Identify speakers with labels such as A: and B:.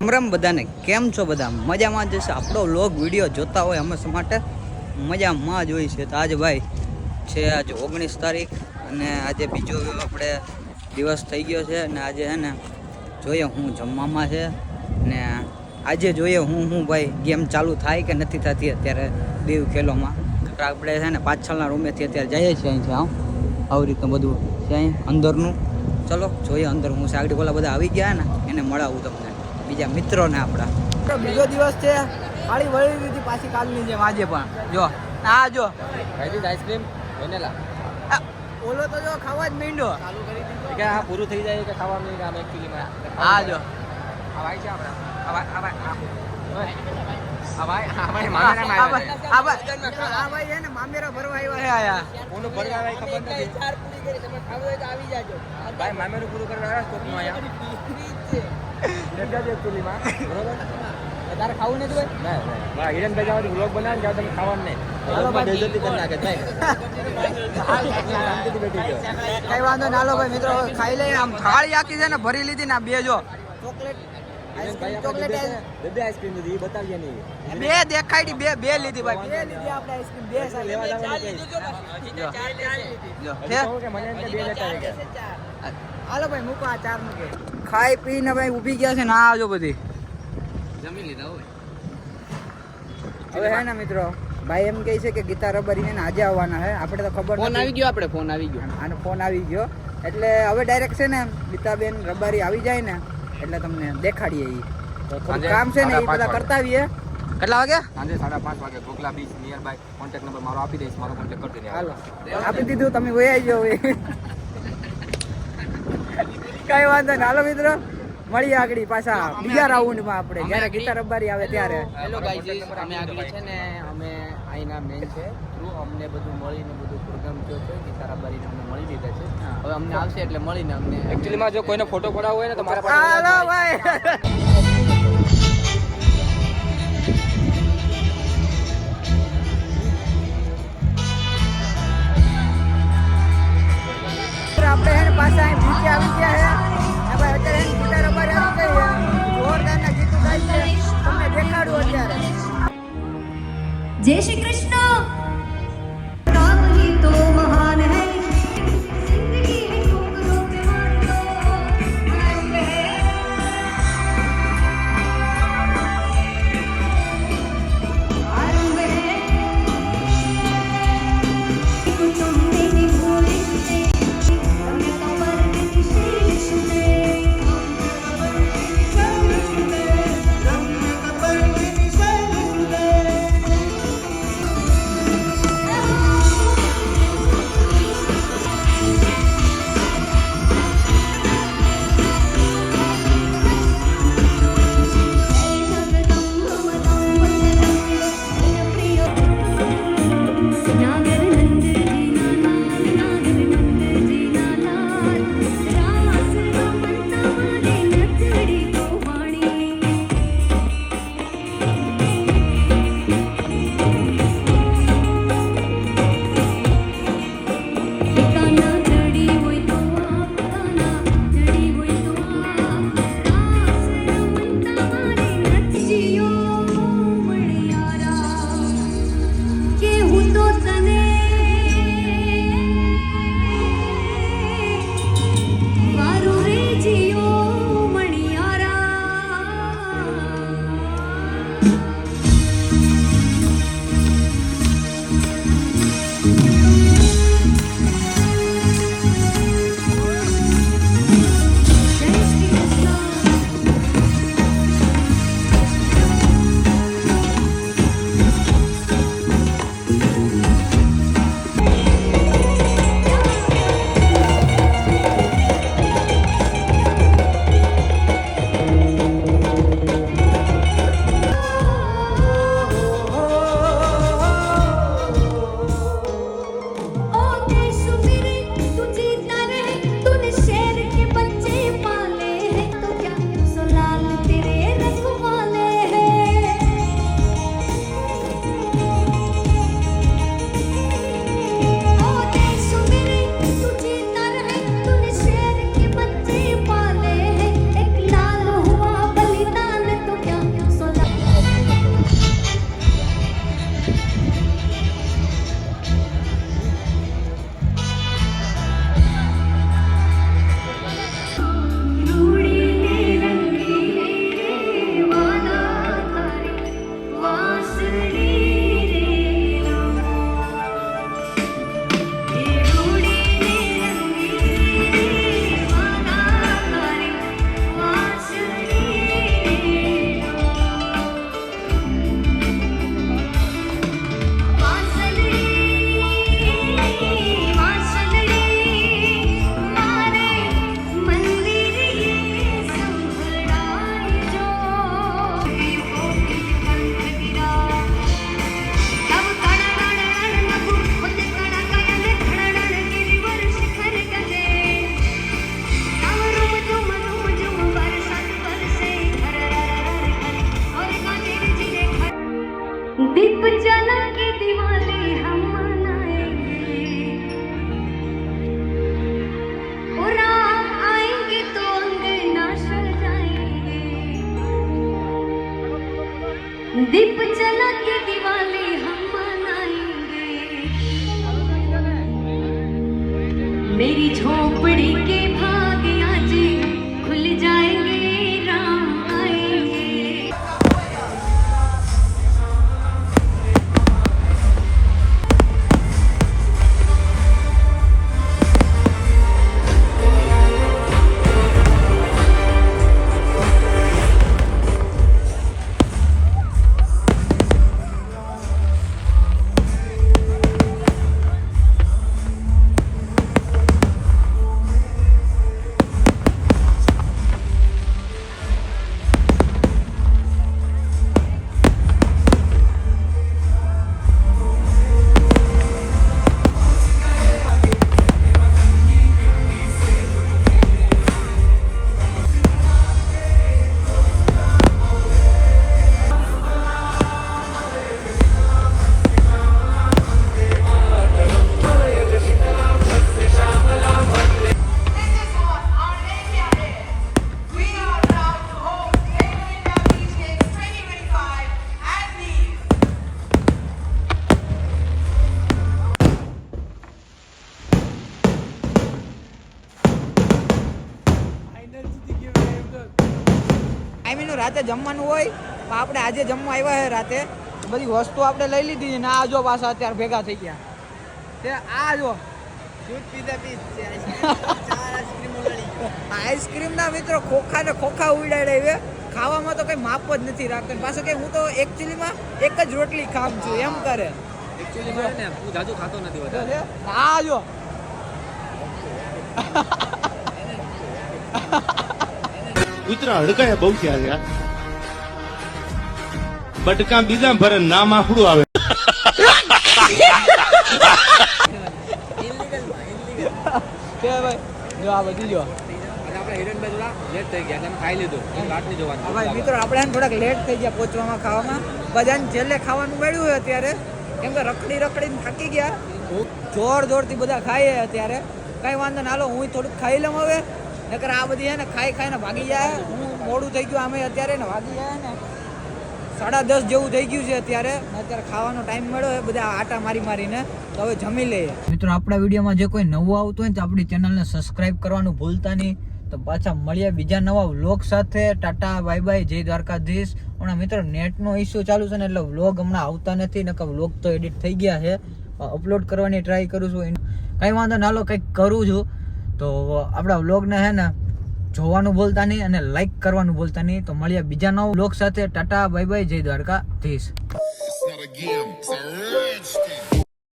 A: રામ રામ બધાને. કેમ છો બધા? મજામાં જ છે. આપણો લોગ વીડિયો જોતા હોય હંમેશા માટે. મજામાં જ હોય છે. તો આજે ભાઈ છે આજે ઓગણીસ તારીખ અને આજે બીજો આપણે દિવસ થઈ ગયો છે અને આજે છે ને જોઈએ હું જમવામાં છે ને આજે જોઈએ હું હું ભાઈ ગેમ ચાલુ થાય કે નથી થતી અત્યારે દેવ ખેલોમાં. આપણે છે ને પાછળના રૂમેથી અત્યારે જઈએ છીએ અહીંથી આમ આવી રીતનું બધું છે અહીં અંદરનું. ચલો, જોઈએ અંદર હું સાગડી બોલા બધા આવી ગયા ને, એને મળાવું તમને. બીજા મિત્રોને આપણા. બીજો દિવસ છે ખાલી વળી દીધી પાછી કાલની જેમ આજે પણ. જો આ જો.
B: ખાઈ આઈસ્ક્રીમ વેનેલા.
A: ઓલો તો જો ખાવા જ માંડ્યો.
B: કે આ પૂરું થઈ જાય કે ખાવાનું નહીં આમ એકચ્યુઅલીમાં
A: આ જો.
B: આ ભાઈ છે આપણા. આ ભાઈ આ ભાઈ આ ભાઈ. આ
A: આ
B: મામેરામાં
A: આ
B: આવ્યા
A: ભાઈ આ ભાઈ છે. ને મામેરા ભરવા આવ્યા છે. આયા.
B: કોનું ભરવા આવ્યા ખબર નથી. ભાઈ મામેરું પૂરું કરવા આવ્યા બરોબર?
A: તારે ખાવું નથી ભાઈ?
B: ના ના. હિરણભાઈ જવાથી વ્લોગ બનાવે ને તમે ખાવાનું નહીં.
A: ભાઈ.
B: ભાઈ
A: કઈ વાંધો ના લો ભાઈ મિત્રો ખાઈ લઈએ. આમ થાળી આખી છે ને ભરી લીધી ને બે જો. ચોકલેટ
B: હિરણભાઈ
A: આઈસ્ક્રીમ ચોકલેટ
B: બે બે આઈસ્ક્રીમ લીધી બતાવીએ નહીં.
A: બે દેખાડી બે બે લીધી ભાઈ. બે લીધી આપણે આઈસ્ક્રીમ બે સાથે
B: લેવા જવાનું
A: જો
B: કે
A: ચાર
B: હજી
A: છે?
B: કહું કે મને એમ કે બે લેતા આવી ગયા
A: હાલો ભાઈ મૂકો આ ચાર મૂકે ખાઈ પીને ભાઈ ઊભી ગયા છે ના આવજો બધી.
B: જમી લીધા હોય.
A: હવે હે ને મિત્રો ભાઈ એમ કહે છે કે ગીતા રબારી ને આજે આવવાના હે. આપણે તો ખબર
B: ફોન આવી ગયો આપણે ફોન આવી ગયો.
A: આનો ફોન આવી ગયો. એટલે હવે ડાયરેક્ટ છે ને ગીતાબેન રબારી આવી જાય ને એટલે તમને દેખાડીએ
B: એ
A: કામ છે ને એ બધા કરતા આવીએ કેટલા વાગે?
B: સાંજે સાડા પાંચ વાગે. Gogla beach near by contact number મારો આપી દઈશ. મારો કોન્ટેક્ટ કરી દેજો.
A: હાલો. આપી દીધું તમે વયા જાઓ કઈ વાંધો નહીં. હાલો મિત્રો. મળીએ આગળ પાછા બીજા રાઉન્ડમાં આપણે. જ્યારે ગીતા રબારી આવે ત્યારે.
C: હેલો ગાઈઝ અમે આગળ છે ને અમે અહીંના મેન છે. થ્રુ અમને બધું મળીને બધું પ્રોગ્રામ થયો છે. ગીતા રબારીને અમને મળી લીધા છે. હવે અમને આવશે એટલે મળીને અમને
B: એકચ્યુઅલીમાં જો કોઈને ફોટો પડાવવો હોય ને તો મારા પાસે
A: હાલો ભાઈ. આપણે પાછા અહીં આવી ગયા છે
D: જય શ્રી
A: કૃષ્ણ. રાતે જમવાનું હોય પણ આપણે આજે જમવા આવ્યા છે રાતે. બધી વસ્તુ આપણે લઈ લીધી ને આ જો પાછા અત્યારે ભેગા થઈ ગયા. તે આ જો. આઈસ્ક્રીમ ના મિત્રો ખોખા ને ખોખા ઉડાડે છે. ખાવામાં તો કઈ માપ જ નથી રાખતો. પાછું કે હું તો એકચ્યુઅલીમાં એક જ રોટલી ખામ છું એમ કરે.
C: એકચ્યુઅલી હું જાજુ ખાતો નથી વધારે.
A: આ જો.
E: કૂતરા હડકાયા બહુ થયા યાર બટકા બીજા ભરે નામ આફડું આવે?
A: જો આ બધી જો મિત્રો, આપણે થોડાક લેટ થઈ ગયા પહોંચવામાં ખાવામાં. બધાને છેલ્લે ખાવાનું મળ્યું અત્યારે. કેમ કે રખડી રખડીને થાકી ગયા. જોર જોરથી બધા ખાઈએ અત્યારે. કઈ વાંધો ના હાલો, હું થોડુંક ખાઈ લઉં હવે. નકર આ બધી હે ને ખાઈ ખાઈને ભાગી જાય. હું મોડું થઈ ગયું આમે અત્યારે ને ભાગી જાય ને. સાડા દસ જેવું થઈ ગયું છે અત્યારે. અત્યારે ખાવાનો ટાઈમ મળ્યો છે, બધા આટા મારી મારીને. તો હવે જમી લઈએ. મિત્રો, આપણા વિડીયોમાં જે કોઈ નવું આવતું હોય તો આપણી ચેનલને સબસ્ક્રાઇબ કરવાનું ભૂલતા નહીં. તો પાછા મળીએ બીજા નવા વ્લોગ સાથે. ટાટા બાય બાય જય દ્વારકાધીશ. હમણાં મિત્રો, નેટનો ઇસ્યુ ચાલુ છે ને એટલે વ્લોગ હમણાં આવતા નથી, નકર વ્લોગ તો એડિટ થઈ ગયા છે. અપલોડ કરવાની ટ્રાય કરું છું. કંઈ વાંધો ના લો કંઈક કરું છું. તો આપણા વ્લોગને હે ને જોવાનું ભૂલતા નહીં અને લાઈક કરવાનું ભૂલતા નહીં. તો મળીએ બીજા નવ વ્લોગ સાથે. ટાટા બાય બાય જય દ્વારકાધીશ.